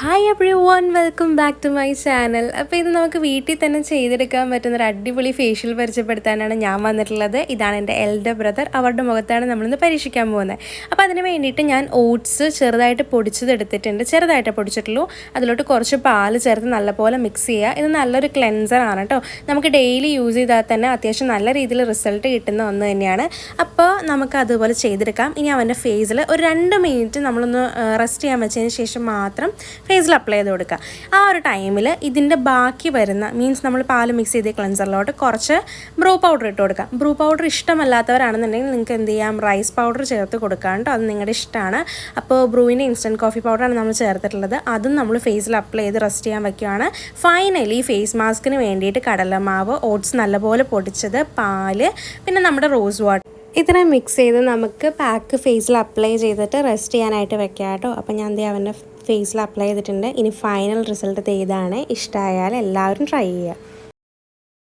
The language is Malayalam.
Hi everyone welcome back to my channel അപ്പോൾ ഇത് നമുക്ക് വീട്ടിൽ തന്നെ ചെയ്തെടുക്കാൻ പറ്റുന്ന ഒരു അടിപൊളി ഫേഷ്യൽ പരിചയപ്പെടുത്താനാണ് ഞാൻ വന്നിട്ടുള്ളത്. ഇതാണ് എന്റെ എൽഡർ ബ്രദർ അവരുടെ മുഖത്താണ് നമ്മളിന്ന് പരീക്ഷിക്കാൻ പോകുന്നത്. അപ്പോൾ അതിന് വേണ്ടിയിട്ട് ഞാൻ ഓട്സ് ചെറുതായിട്ട് പൊടിച്ചത് എടുത്തിട്ടുണ്ട് ചെറുതായിട്ട് പൊടിച്ചിട്ടുള്ളൂ. അതിലോട്ട് കുറച്ച് പാൽ ചേർത്ത് നല്ലപോലെ മിക്സ് ചെയ്യുക. ഇത് നല്ലൊരു ക്ലെൻസർ ആണ് കേട്ടോ നമുക്ക് ഡെയിലി യൂസ് ചെയ്താൽ തന്നെ അത്യാവശ്യം നല്ല രീതിയിൽ റിസൾട്ട് കിട്ടുന്ന ഒന്ന് തന്നെയാണ്. അപ്പോൾ നമുക്ക് അതുപോലെ ചെയ്തെടുക്കാം. ഇനി അവന്റെ ഫേസിൽ ഒരു രണ്ട് മിനിറ്റ് നമ്മളൊന്ന് റെസ്റ്റ് ചെയ്യാൻ വെച്ചതിന് ശേഷം മാത്രം ഫേസിൽ അപ്ലൈ ചെയ്ത് കൊടുക്കുക. ആ ഒരു ടൈമിൽ ഇതിന്റെ ബാക്കി വരുന്ന മീൻസ് നമ്മൾ പാൽ മിക്സ് ചെയ്ത് ക്ലൻസറിലോട്ട് കുറച്ച് ബ്രൂ പൗഡർ ഇട്ട് കൊടുക്കാം ബ്രൂ പൗഡർ ഇഷ്ടമല്ലാത്തവരാണെന്നുണ്ടെങ്കിൽ നിങ്ങൾക്ക് എന്ത് ചെയ്യാം? റൈസ് പൗഡർ ചേർത്ത് കൊടുക്കാം കേട്ടോ അത് നിങ്ങളുടെ ഇഷ്ടമാണ് അപ്പോൾ ബ്രൂവിന്റെ ഇൻസ്റ്റന്റ് കോഫി പൗഡറാണ് നമ്മൾ ചേർത്തിട്ടുള്ളത്. അതും നമ്മൾ ഫേസിൽ അപ്ലൈ ചെയ്ത് റെസ്റ്റ് ചെയ്യാൻ വയ്ക്കുകയാണ് ഫൈനലി ഫേസ് മാസ്കിന് വേണ്ടിയിട്ട് കടലമാവ് ഓട്സ് നല്ലപോലെ പൊടിച്ചത് പാൽ പിന്നെ നമ്മുടെ റോസ് വാട്ടർ ഇത്രയും മിക്സ് ചെയ്ത് നമുക്ക് പാക്ക് ഫേസിൽ അപ്ലൈ ചെയ്തിട്ട് റെസ്റ്റ് ചെയ്യാനായിട്ട് വെക്കാം കേട്ടോ അപ്പോൾ ഞാൻ ദേ അവന്റെ ഫേസിൽ അപ്ലൈ ചെയ്തിട്ടുണ്ട്. ഇനി ഫൈനൽ റിസൾട്ട് ഇതാണ് ഇഷ്ടമായാൽ എല്ലാവരും ട്രൈ ചെയ്യുക.